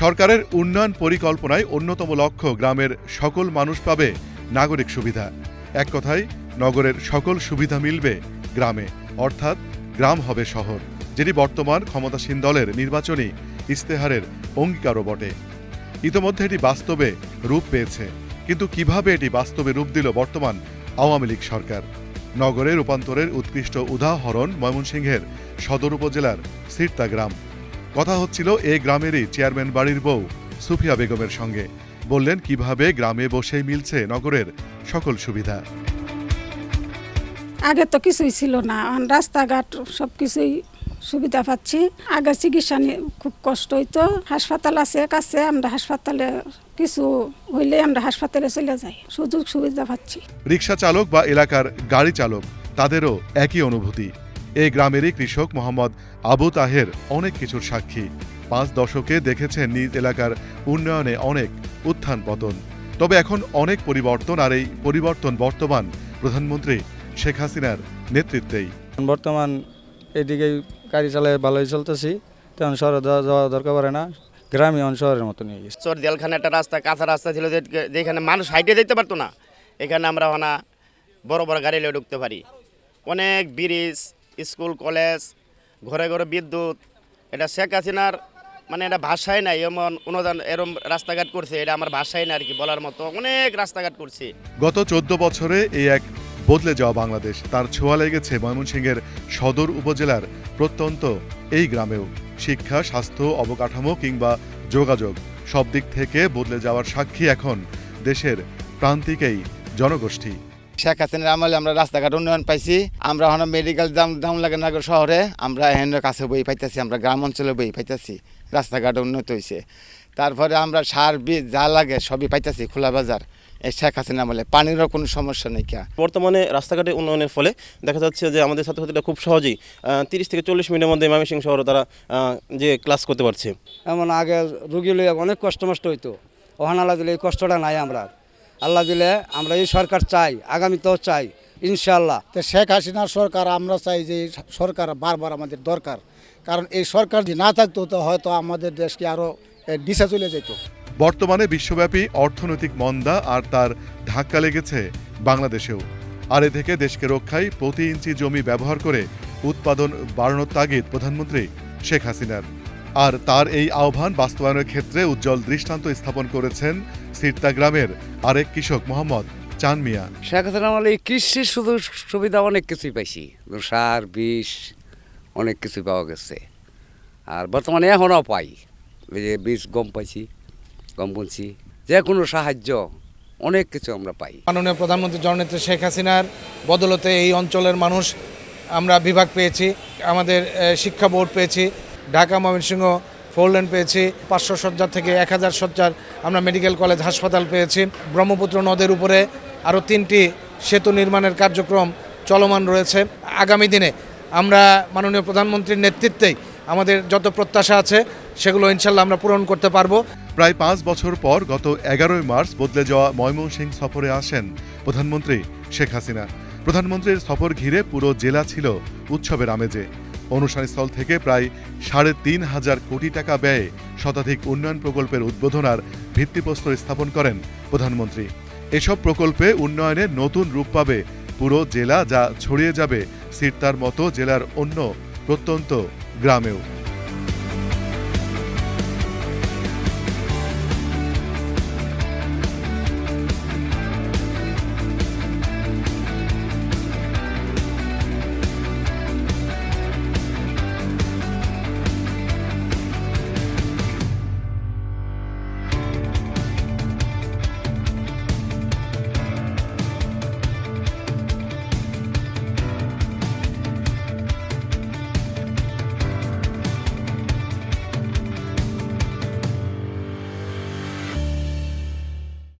সরকারের উন্নয়ন পরিকল্পনায় অন্যতম লক্ষ্য গ্রামের সকল মানুষ পাবে নাগরিক সুবিধা। এক কথায়, নগরের সকল সুবিধা মিলবে গ্রামে, অর্থাৎ গ্রাম হবে শহর, যেটি বর্তমান ক্ষমতাসীন দলের নির্বাচনী ইস্তেহারের অঙ্গীকারও বটে। ইতোমধ্যে এটি বাস্তবে রূপ পেয়েছে, কিন্তু কীভাবে এটি বাস্তবে রূপ দিল বর্তমান আওয়ামী লীগ সরকার? নগরে রূপান্তরের উৎকৃষ্ট উদাহরণ ময়মনসিংহের সদর উপজেলার সিরতা গ্রাম। কথা হচ্ছিল এ গ্রামেরই চেয়ারম্যান বাড়ির বউ সুফিয়া বেগমের সঙ্গে। বললেন কীভাবে গ্রামে বসেই মিলছে নগরের সকল সুবিধা? আগে তো কিছুই ছিল না। রাস্তাঘাট সব কিছুই সুবিধা পাচ্ছি। আগে চিকিৎসা নিয়ে খুব কষ্ট হইতো। হাসপাতাল আছে কাছে আমরা হাসপাতালে কিছু হইলে আমরা হাসপাতালে চলে যাই। সুযোগ সুবিধা পাচ্ছি। রিক্সা চালক বা এলাকার গাড়ি চালক তাদেরও একই অনুভূতি। এই গ্রামেরই কৃষক মোহাম্মদ আবু তাহের অনেক কিছুর সাক্ষী। পাঁচ দশকে দেখেছেন নিজ এলাকার উন্নয়নে অনেক উত্থান পতন। তবে এখন অনেক পরিবর্তন আর এই পরিবর্তন বর্তমান প্রধানমন্ত্রী শেখ হাসিনার নেতৃত্বেই। বর্তমান এদিকে গাড়ি চালায় ভালোই চলতেছি তেমন শহরে যাওয়া দরকার পড়ে না। গ্রামে শহরের মতো নিয়ে গেছে। চর দেলখানে একটা রাস্তা কাঁচা রাস্তা ছিল যে- যেখানে মানুষ হাইটে যেতে পারতো না। এখানে আমরা ওনা বড় বড় গাড়ি লিয়ে ঢুকতে পারি। অনেক ব্রিজ স্কুল, কলেজ, ঘরে ঘরে বিদ্যুৎ, এটা শেখ হাসিনার মানে এটা ভাষাই নাই, এমন অনুদান, এরম রাস্তাঘাট করছে, এটা আমার ভাষাই না আর কি, বলার মতো অনেক রাস্তাঘাট করছে। গত চোদ্দ বছরে এই এক বদলে যাওয়া বাংলাদেশ, তার ছোঁয়া লেগেছে ময়মনসিংহের সদর উপজেলার প্রত্যন্ত এই গ্রামেও। শিক্ষা, স্বাস্থ্য, অবকাঠামো কিংবা যোগাযোগ, সব দিক থেকে বদলে যাওয়ার সাক্ষী এখন দেশের প্রান্তিকেই জনগোষ্ঠী। শেখ হাসিনার আমলে আমরা রাস্তাঘাট উন্নয়ন পাইছি। আমরা এখন মেডিকেল দাম দাম লাগে নগর শহরে। আমরা এখানে কাছে বই পাইতেছি আমরা গ্রাম অঞ্চলে বই পাইতেছি। রাস্তাঘাট উন্নত হয়েছে তারপরে আমরা সার বীজ যা লাগে সবই পাইতেছি খোলা বাজার। শেখ হাসিনা আমলে পানিরও কোনো সমস্যা নেই কা। বর্তমানে রাস্তাঘাটে উন্নয়নের ফলে দেখা যাচ্ছে যে আমাদের ছাত্রছাত্রীরা খুব সহজেই তিরিশ থেকে চল্লিশ মিনিটের মধ্যে ময়মনসিংহ শহরে তারা যে ক্লাস করতে পারছে। এমন আগে রুগী লইয়া অনেক কষ্ট মষ্ট হইতো। ওহান আল্লাহ দিলে এই কষ্টটা নাই আমরা। আল্লাহ দিলে আমরা এই সরকার চাই আগামীতেও চাই ইনশাল্লাহ তো শেখ হাসিনার সরকার আমরা চাই যে এই সরকার বারবার আমাদের দরকার। কারণ এই সরকার যদি না থাকতো তো হয়তো আমাদের দেশকে আরও দিশা চলে যেত। বর্তমানে বিশ্বব্যাপী অর্থনৈতিক মন্দা আর তার ধাক্কা লেগেছে বাংলাদেশেও। আর এ থেকে দেশকে রক্ষায় প্রতি ইঞ্চি জমি ব্যবহার করে উৎপাদন বাড়ানোর তাগিদ প্রধানমন্ত্রী শেখ হাসিনার। আর তার এই আহ্বান বাস্তবায়নের ক্ষেত্রে উজ্জ্বল দৃষ্টান্ত স্থাপন করেছেন সিরতা গ্রামের আরেক কৃষক মোহাম্মদ চান মিয়া শেখ হাসিনা আমলে এই কৃষির শুধু সুবিধা অনেক কিছুই পাইছি। সার বিষ অনেক কিছু পাওয়া গেছে। আর বর্তমানে এখনও পাই। এই যে বীজ গম পাইছি গম বুনছি যে কোনো সাহায্য অনেক কিছু আমরা পাই। মাননীয় প্রধানমন্ত্রী জননেত্রী শেখ হাসিনার বদলতে এই অঞ্চলের মানুষ আমরা বিভাগ পেয়েছি আমাদের শিক্ষা বোর্ড পেয়েছি ঢাকা ময়মনসিংহ ফোর লেন পেয়েছি, পাঁচশো শয্যা থেকে এক হাজার শয্যার আমরা মেডিকেল কলেজ হাসপাতাল পেয়েছি। ব্রহ্মপুত্র নদের উপরে আরও তিনটি সেতু নির্মাণের কার্যক্রম চলমান রয়েছে। আগামী দিনে আমরা মাননীয় প্রধানমন্ত্রীর নেতৃত্বেই আমাদের যত প্রত্যাশা আছে, সেগুলো ইনশাল্লাহ আমরা পূরণ করতে পারব। প্রায় পাঁচ বছর পর গত এগারোই মার্চ বদলে যাওয়া ময়মনসিংহ সফরে আসেন প্রধানমন্ত্রী শেখ হাসিনা। প্রধানমন্ত্রীর সফর ঘিরে পুরো জেলা ছিল উৎসবের আমেজে। অনুষ্ঠানস্থল থেকে প্রায় সাড়ে তিন হাজার কোটি টাকা ব্যয়ে শতাধিক উন্নয়ন প্রকল্পের উদ্বোধনার ভিত্তিপ্রস্তর স্থাপন করেন প্রধানমন্ত্রী। এসব প্রকল্পে উন্নয়নে নতুন রূপ পাবে পুরো জেলা যা ছড়িয়ে যাবে সিরতার মতো জেলার অন্য প্রত্যন্ত গ্রামেও।